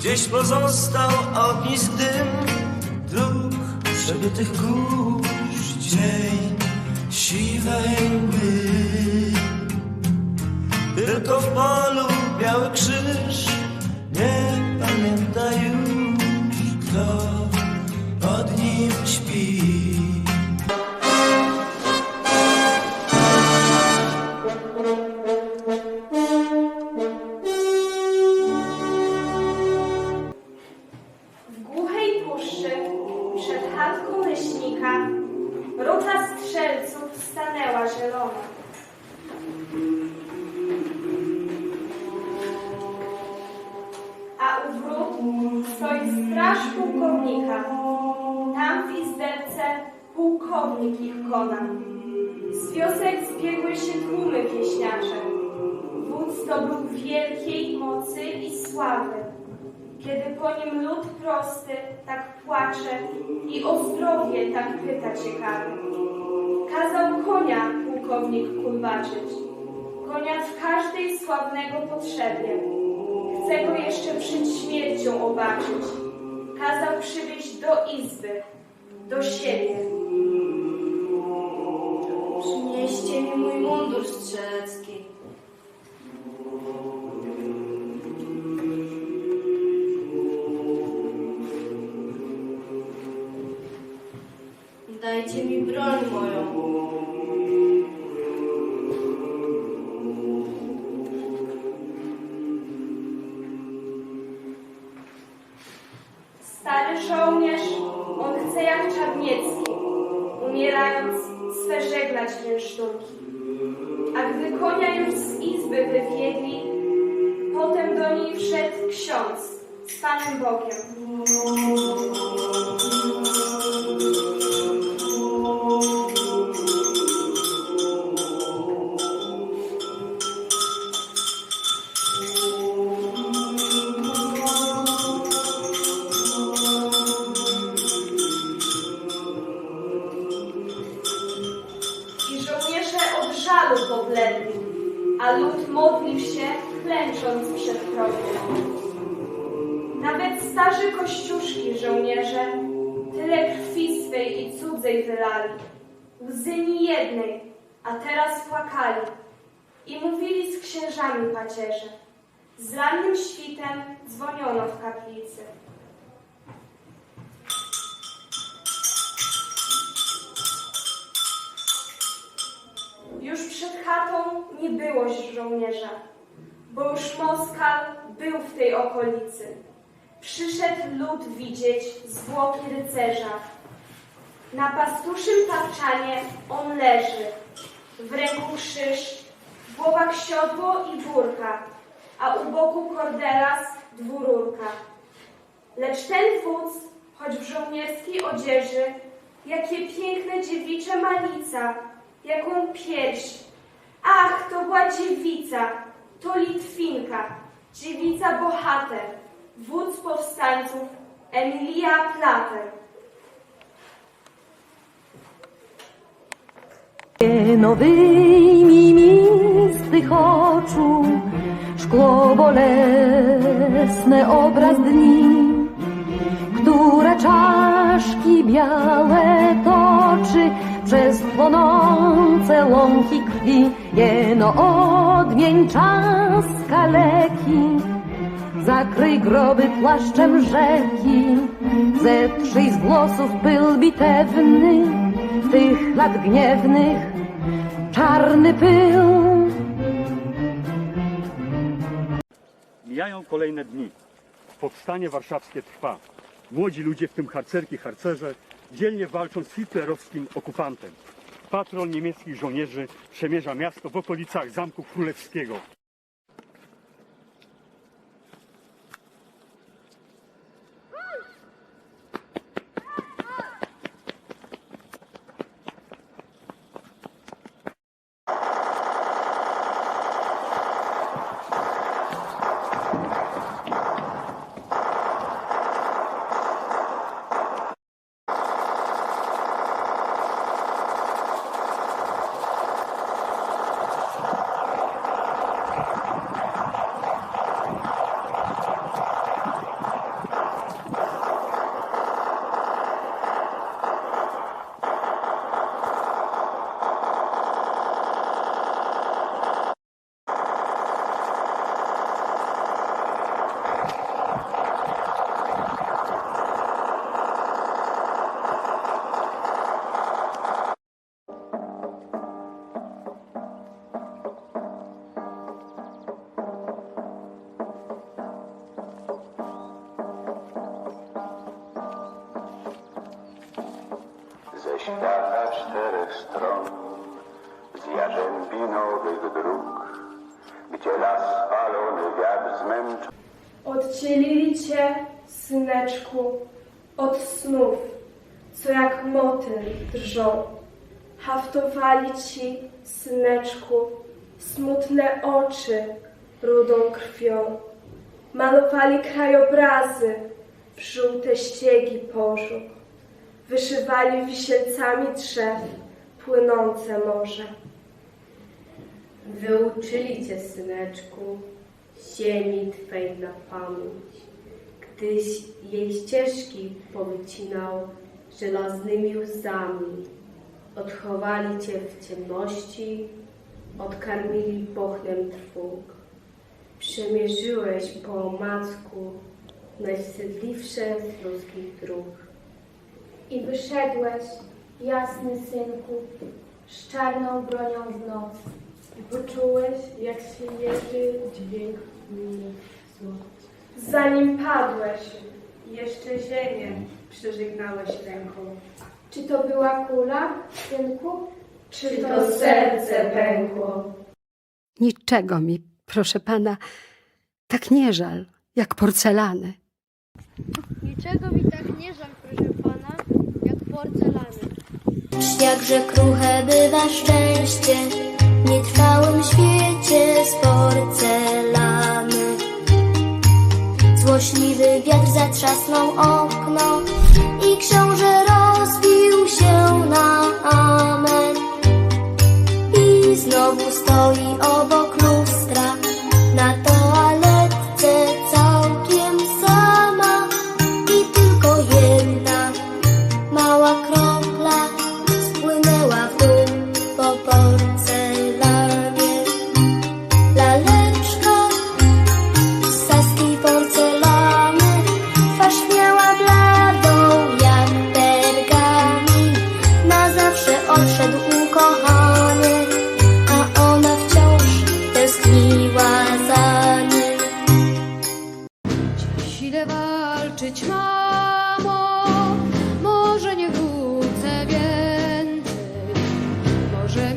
Gdzieś pozostał ognisk dym dróg przebytych kurz cień siwej mgły. Tylko w polu biały krzyż nie pamięta już kto pod nim śpi. Zielona. A u wrót stoi straż pułkownika. Tam w izdebce pułkownik ich kona. Z wiosek zbiegły się tłumy wieśniacze. Wódz to był wielkiej mocy i sławy. Kiedy po nim lud prosty tak płacze i o zdrowie tak pyta ciekawy. Kazał konia pułkownik kulbaczyć. Konia w każdej sławnego potrzebie. Chce go jeszcze przed śmiercią obaczyć. Kazał przywieźć do izby, do siebie. Przynieście mi mój mundur strzelecki. Dajcie mi broń moją. Wieszczunki. A gdy konia już z izby wywiedli, potem do niej wszedł ksiądz z Panem Bogiem. Starzy kościuszki żołnierze tyle krwi swej i cudzej wylali, łzy ni jednej, a teraz płakali i mówili z księżami pacierze. Z rannym świtem dzwoniono w kaplicy. Już przed chatą nie było żołnierza, bo już Moskal był w tej okolicy. Przyszedł lud widzieć zwłoki rycerza. Na pastuszym tapczanie on leży, w ręku krzyż, w głowach siodło i burka, a u boku kordelas dwururka. Lecz ten wódz, choć w żołnierskiej odzieży, jakie piękne dziewicze malica, jaką pierś. Ach, to była dziewica, to Litwinka, dziewica bohater, wódz powstańców Emilia Plater. No wyjmij mi z tych oczu szkło bolesne obraz dni, które czaszki białe toczy przez płonące łąki krwi. Jeno odmień czas kaleki, zakryj groby płaszczem rzeki, zetrzyj z włosów pyl bitewny, tych lat gniewnych, czarny pył. Mijają kolejne dni. Powstanie warszawskie trwa. Młodzi ludzie, w tym harcerki, harcerze, dzielnie walczą z hitlerowskim okupantem. Patrol niemieckich żołnierzy przemierza miasto w okolicach Zamku Królewskiego. Dróg, gdzie las spalony wiatr zmęczył. Oddzielili cię, syneczku, od snów, co jak motyl drżą. Haftowali ci, syneczku, smutne oczy rudą krwią. Malowali krajobrazy w żółte ściegi porzu. Wyszywali wisielcami drzew płynące morze. Wyuczyli cię, syneczku, ziemi twej na pamięć, gdyś jej ścieżki powycinał żelaznymi łzami. Odchowali cię w ciemności, odkarmili pochnem trwóg. Przemierzyłeś po matku najwstydliwsze z ludzkich dróg. I wyszedłeś, jasny synku, z czarną bronią w noc. I poczułeś, jak się jeży dźwięk słów. Zanim padłeś, Jeszcze ziemię przeżegnałeś ręką. czy to była kula, synku? Czy, Czy to serce pękło? Niczego mi, proszę pana, tak nie żal, jak porcelany. Niczego mi tak nie żal, proszę pana, jak porcelany. Jakże kruche bywa szczęście nietrwałym świecie z porcelany. Złośliwy wiatr zatrzasnął okno i książę rozbił się na amen. I znowu stoi obok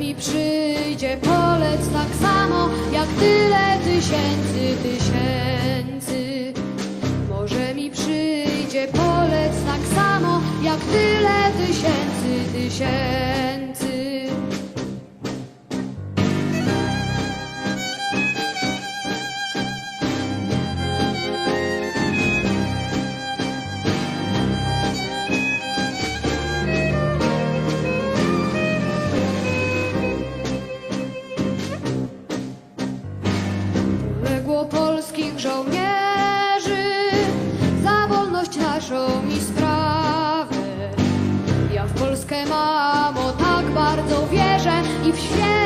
mi przyjdzie polec tak samo, jak tyle tysięcy, tysięcy. Może mi przyjdzie polec tak samo, jak tyle tysięcy, tysięcy. W świętość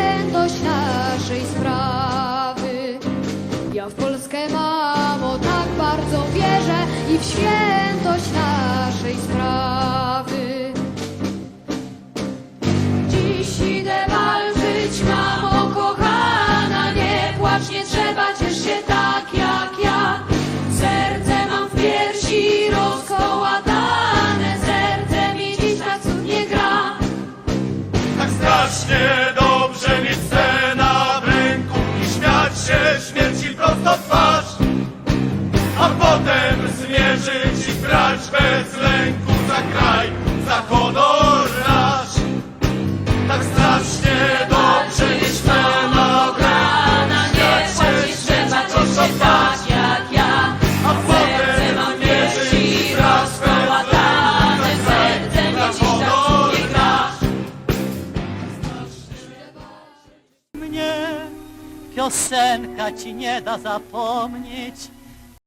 Strasznie dobrze mieć scena w ręku i śmiać się śmierci prosto w twarz. A potem zmierzyć i brać bez lęku za kraj, za honor ci nie da zapomnieć